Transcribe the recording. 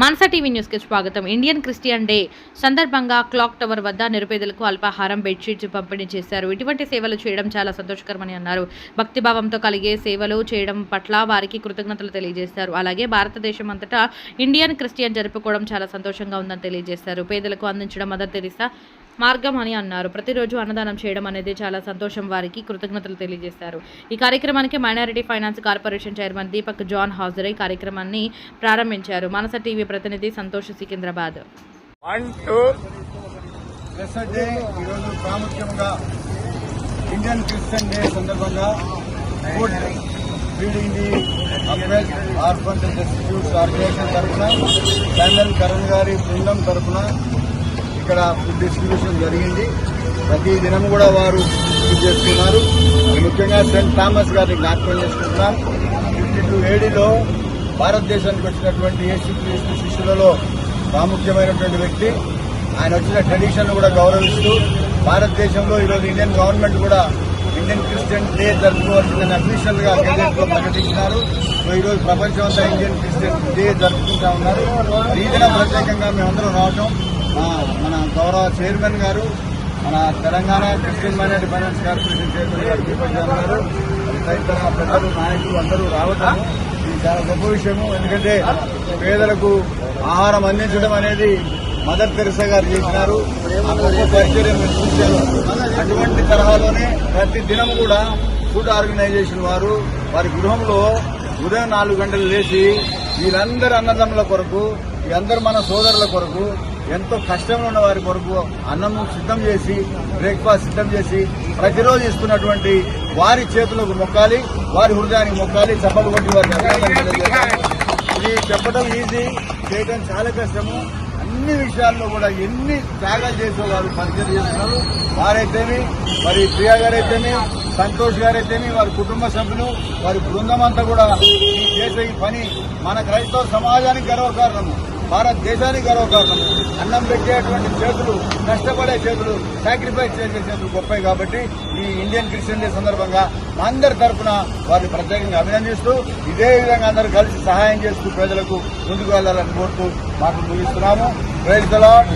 Mansa TV న్యూస్కి స్వాగతం. Indian Christian day సందర్భంగా క్లాక్ టవర్ వద్ద నిరుపేదలకు అల్పాహారం బెడ్షీట్స్ పంపిణీ చేశారు. ఇటువంటి సేవలు చేయడం చాలా సంతోషకరమని అన్నారు. భక్తిభావంతో కలిగే సేవలు చేయడం పట్ల వారికి కృతజ్ఞతలు తెలియజేశారు. అలాగే భారతదేశం అంతటా ఇండియన్ క్రిస్టియన్ జరుపుకోవడం చాలా సంతోషంగా ఉందని తెలియజేశారు. పేదలకు అందించడం మదర్ తెరిసా మార్గం అని అన్నారు. ప్రతిరోజు అన్నదానం చేయడం అనేది చాలా సంతోషం వారికి కృతజ్ఞతలు తెలియజేశారు. ఈ కార్యక్రమానికి minority finance corporation chairman Deepak John హాజరై కార్యక్రమాన్ని ప్రారంభించారు. మనస టీవీ ప్రతినిధి సంతోష్ సికింద్రాబాద్. ఈరోజు ప్రాముఖ్యంగా ఇండియన్ క్రిస్టియన్ డే సందర్భంగా food feeding the oppressed orphan institutes organization తరఫున శాండల్ కరణ్ గారి బృందం తరఫున ఇక్కడ ఫుడ్ డిస్ట్రిబ్యూషన్ జరిగింది. ప్రతి దినం కూడా వారు ఇది చేస్తున్నారు. ముఖ్యంగా సెయింట్ థామస్ గారిని జ్ఞాపకం చేసుకుంటున్నాం. ఫిఫ్టీ టూ ఏడీలో భారతదేశానికి వచ్చినటువంటి యేసు శిష్యులలో ప్రాముఖ్యమైనటువంటి వ్యక్తి. ఆయన వచ్చిన ట్రెడిషన్ కూడా గౌరవిస్తూ భారతదేశంలో ఈరోజు ఇండియన్ గవర్నమెంట్ కూడా ఇండియన్ క్రిస్టియన్ డే జరుపుకోవాల్సిందని అఫీషియల్గా గెజెట్లో ప్రకటించినారు. సో ప్రపంచం అంతా ఇండియన్ క్రిస్టియన్ డే జరుపుకుంటా ఉన్నారు. ఈ దినం ప్రత్యేకంగా మేమందరం రావటం. మన గౌరవ చైర్మన్ గారు మన Telangana Christian minority finance corporation chairman గారు దీపక్ జాన్ గారు తదితర ప్రజలు నాయకులు అందరూ రావటం ఇది చాలా గొప్ప విషయము. ఎందుకంటే పేదలకు ఆహారం అందించడం అనేది మదర్ తెరసా గారు చేసినారు. పరిచర్యం అటువంటి తరహాలోనే ప్రతి దినం కూడా ఫుడ్ ఆర్గనైజేషన్ వారు వారి గృహంలో ఉదయం నాలుగు గంటలు లేచి వీరందరి అన్నదమ్ముల కొరకు వీరందరు మన సోదరుల కొరకు ఎంతో కష్టంలో ఉన్న వారి కొరకు అన్నము సిద్ధం చేసి బ్రేక్ఫాస్ట్ సిద్ధం చేసి ప్రతిరోజు ఇస్తున్నటువంటి వారి చేతులకు మొక్కాలి వారి హృదయానికి మొక్కాలి చెప్పలు కొట్టి వారికి ఇది చెప్పడం ఈజీ చేయడం చాలా కష్టము. అన్ని విషయాల్లో కూడా ఎన్ని త్యాగాలు చేసేవారు పరిచయం చేస్తున్నారు. వారైతేమి మరి ప్రియా గారైతేమి సంతోష్ గారైతేమి వారి కుటుంబ సభ్యులు వారి బృందం అంతా కూడా చేసే ఈ పని మన క్రైస్తవ సమాజానికి గర్వకారణము. భారతదేశానికి గర్వకారణం. అన్నం పెట్టేటువంటి చేతులు కష్టపడే చేతులు సాక్రిఫైస్ చేసే చేతులు గొప్పవి కాబట్టి ఈ ఇండియన్ క్రిస్టియన్ డే సందర్భంగా మా అందరి తరఫున వారిని ప్రత్యేకంగా అభినందిస్తూ ఇదే విధంగా అందరూ కలిసి సహాయం చేస్తూ ప్రజలకు ముందుకు వెళ్ళాలని కోరుతూ మాటలు ముగిస్తున్నాము. Praise God